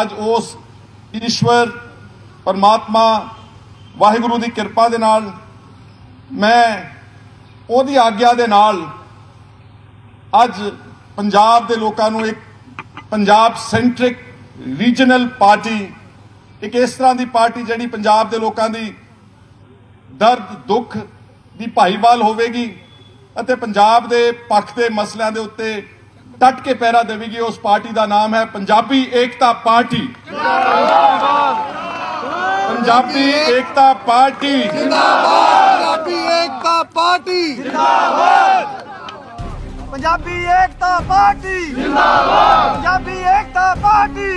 ਅੱਜ ਉਸ ਈਸ਼ਵਰ ਪਰਮਾਤਮਾ ਵਾਹਿਗੁਰੂ ਦੀ ਕਿਰਪਾ ਦੇ ਨਾਲ ਮੈਂ ਉਹਦੀ ਆਗਿਆ ਦੇ ਨਾਲ ਅੱਜ ਪੰਜਾਬ ਦੇ ਲੋਕਾਂ ਨੂੰ ਇੱਕ ਪੰਜਾਬ ਸੈਂਟਰਿਕ ਰੀਜਨਲ ਪਾਰਟੀ, ਇੱਕ ਇਸ ਤਰ੍ਹਾਂ ਦੀ ਪਾਰਟੀ ਜਿਹੜੀ ਪੰਜਾਬ ਦੇ ਲੋਕਾਂ ਦੀ ਦਰਦ, ਦੁੱਖ ਦੀ ਭਾਈਵਾਲ ਹੋਵੇਗੀ ਅਤੇ ਪੰਜਾਬ ਦੇ ਪੱਖ ਦੇ ਮਸਲਿਆਂ ਦੇ ਉੱਤੇ ਡਟ ਕੇ ਪਹਿਰਾ ਦੇਵੇਗੀ ਉਸ ਪਾਰਟੀ ਦਾ ਨਾਮ ਹੈ Punjabi Ekta party. Punjabi Ekta party. Punjabi Ekta party. Punjabi Ekta party. ਜਿੰਦਾਬਾਦ ਪੰਜਾਬੀ ਏਕਤਾ ਪਾਰਟੀ।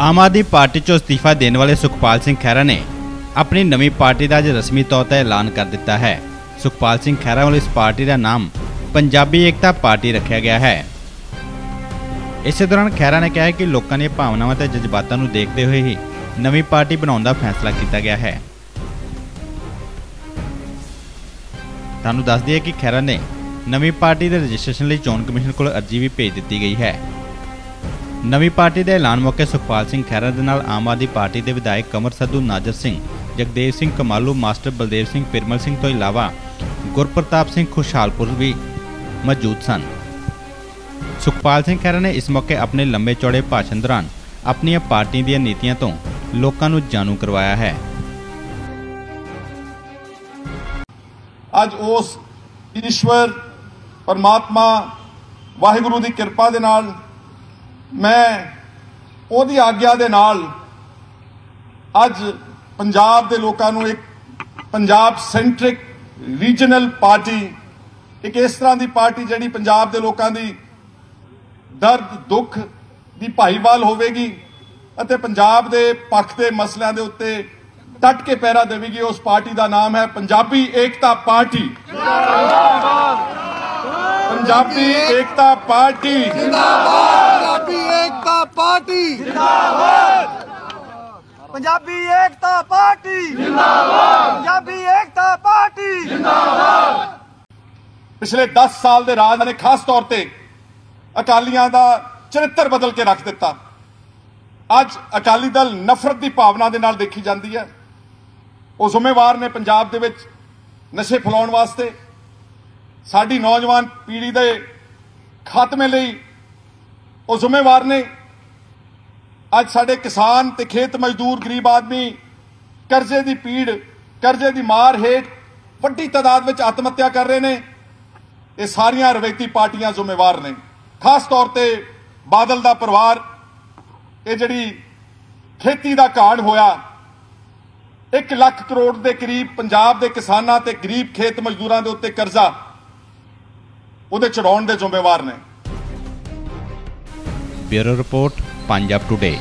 ਆਮ ਆਦਮੀ ਪਾਰਟੀ ਚੋਂ ਅਸਤੀਫਾ ਦੇਣ ਵਾਲੇ ਸੁਖਪਾਲ ਸਿੰਘ ਖਹਿਰਾ ਨੇ ਆਪਣੀ ਨਵੀਂ ਪਾਰਟੀ ਦਾ ਅੱਜ ਰਸਮੀ ਤੌਰ ਤੇ ਐਲਾਨ ਕਰ ਦਿੱਤਾ ਹੈ। ਸੁਖਪਾਲ ਸਿੰਘ ਖਹਿਰਾ ਵੱਲੋਂ ਇਸ ਪਾਰਟੀ ਦਾ ਨਾਮ ਪੰਜਾਬੀ ਏਕਤਾ ਪਾਰਟੀ ਰੱਖਿਆ ਗਿਆ ਹੈ। ਇਸੇ ਦੌਰਾਨ ਖਹਿਰਾ ਨੇ ਕਿਹਾ ਕਿ ਲੋਕਾਂ ਦੀਆਂ ਭਾਵਨਾਵਾਂ ਤੇ ਜਜ਼ਬਾਤਾਂ ਨੂੰ ਦੇਖਦੇ ਹੋਏ ਹੀ ਨਵੀਂ ਪਾਰਟੀ ਬਣਾਉਣ ਦਾ ਫੈਸਲਾ ਕੀਤਾ ਗਿਆ ਹੈ। ਤੁਹਾਨੂੰ ਦੱਸ ਦਈਏ ਕਿ ਖਹਿਰਾ ਨੇ ਨਵੀਂ ਪਾਰਟੀ ਦੇ ਰਜਿਸਟ੍ਰੇਸ਼ਨ ਲਈ ਚੋਣ ਕਮਿਸ਼ਨ ਕੋਲ ਅਰਜ਼ੀ ਵੀ ਭੇਜ ਦਿੱਤੀ ਗਈ ਹੈ। ਨਵੀਂ ਪਾਰਟੀ ਦੇ ਐਲਾਨ ਮੌਕੇ ਸੁਖਪਾਲ ਸਿੰਘ ਖਹਿਰਾ ਦੇ ਨਾਲ ਆਮ ਆਦਮੀ ਪਾਰਟੀ ਦੇ ਵਿਧਾਇਕ ਕਮਰ ਸੱਧੂ, ਨਾਜਰ ਸਿੰਘ, ਜਗਦੇਵ ਸਿੰਘ ਕਮਾਲੂ, ਮਾਸਟਰ ਬਲਦੇਵ ਸਿੰਘ, ਪਿਰਮਲ ਸਿੰਘ ਤੋਂ ਇਲਾਵਾ ਗੁਰਪ੍ਰਤਾਪ ਸਿੰਘ ਖੁਸ਼ਹਾਲਪੁਰ ਵੀ ਮੌਜੂਦ ਸਨ। ਸੁਖਪਾਲ ਸਿੰਘ ਖਹਿਰਾ ਨੇ ਇਸ ਮੌਕੇ ਆਪਣੇ ਲੰਬੇ ਚੌੜੇ ਭਾਸ਼ਣ ਦੌਰਾਨ ਆਪਣੀਆਂ ਪਾਰਟੀ ਦੀਆਂ ਨੀਤੀਆਂ ਤੋਂ ਲੋਕਾਂ ਨੂੰ ਜਾਣੂ ਕਰਵਾਇਆ ਹੈ। ਅੱਜ ਉਸ ਈਸ਼ਵਰ ਪਰਮਾਤਮਾ ਵਾਹਿਗੁਰੂ ਦੀ ਕਿਰਪਾ ਦੇ ਨਾਲ ਮੈਂ ਉਹਦੀ ਆਗਿਆ ਦੇ ਨਾਲ ਅੱਜ ਪੰਜਾਬ ਦੇ ਲੋਕਾਂ ਨੂੰ ਇੱਕ ਪੰਜਾਬ ਸੈਂਟਰਿਕ ਰੀਜਨਲ ਪਾਰਟੀ ਇੱਕ ਇਸ ਤਰ੍ਹਾਂ ਦੀ ਪਾਰਟੀ ਜਿਹੜੀ ਪੰਜਾਬ ਦੇ ਲੋਕਾਂ ਦੀ ਦਰਦ, ਦੁੱਖ ਦੀ ਭਾਈਵਾਲ ਹੋਵੇਗੀ ਅਤੇ ਪੰਜਾਬ ਦੇ ਪੱਖ ਦੇ ਮਸਲਿਆਂ ਦੇ ਉੱਤੇ ਟੱਟ ਕੇ ਪਹਿਰਾ ਦੇਵੇਗੀ। ਉਸ ਪਾਰਟੀ ਦਾ ਨਾਮ ਹੈ Punjabi Ekta party. Punjabi Ekta party. Punjabi Ekta party. Punjabi Ekta party ਜਿੰਦਾਬਾਦ। ਪੰਜਾਬੀ ਏਕਤਾ ਪਾਰਟੀ ਪਿਛਲੇ 10 ਸਾਲ ਦੇ ਰਾਜ ਨੇ ਖਾਸ ਤੌਰ ਤੇ ਅਕਾਲੀਆਂ ਦਾ ਚਰਿੱਤਰ ਬਦਲ ਕੇ ਰੱਖ ਦਿੱਤਾ। ਅੱਜ ਅਕਾਲੀ ਦਲ ਨਫ਼ਰਤ ਦੀ ਭਾਵਨਾ ਦੇ ਨਾਲ ਦੇਖੀ ਜਾਂਦੀ ਹੈ। ਉਹ ਜ਼ਿੰਮੇਵਾਰ ਨੇ ਪੰਜਾਬ ਦੇ ਵਿੱਚ ਨਸ਼ੇ ਫੈਲਾਉਣ ਵਾਸਤੇ। ਸਾਡੀ ਨੌਜਵਾਨ ਪੀੜ੍ਹੀ ਦੇ ਖਾਤਮੇ ਲਈ ਉਹ ਜ਼ਿੰਮੇਵਾਰ ਨੇ। ਅੱਜ ਸਾਡੇ ਕਿਸਾਨ ਤੇ ਖੇਤ ਮਜ਼ਦੂਰ ਗਰੀਬ ਆਦਮੀ ਕਰਜ਼ੇ ਦੀ ਪੀੜ, ਕਰਜ਼ੇ ਦੀ ਮਾਰ ਹੇਠ ਵੱਡੀ ਤਾਦਾਦ ਵਿੱਚ ਆਤਮ ਹੱਤਿਆ ਕਰ ਰਹੇ ਨੇ। ਇਹ ਸਾਰੀਆਂ ਰਵੈਤੀ ਪਾਰਟੀਆਂ ਜ਼ਿੰਮੇਵਾਰ ਨੇ। ਖਾਸ ਤੌਰ ਤੇ ਬਾਦਲ ਦਾ ਪਰਿਵਾਰ, ਇਹ ਜਿਹੜੀ ਖੇਤੀ ਦਾ ਕਾਂਡ ਹੋਇਆ 1 ਲੱਖ ਕਰੋੜ ਦੇ ਕਰੀਬ ਪੰਜਾਬ ਦੇ ਕਿਸਾਨਾਂ ਤੇ ਗਰੀਬ ਖੇਤ ਮਜ਼ਦੂਰਾਂ ਦੇ ਉੱਤੇ ਕਰਜ਼ਾ, ਉਹਦੇ ਚੜਾਉਣ ਦੇ ਜ਼ਿੰਮੇਵਾਰ ਨੇ। Bureau report. ਪੰਜਾਬ ਟੁਡੇ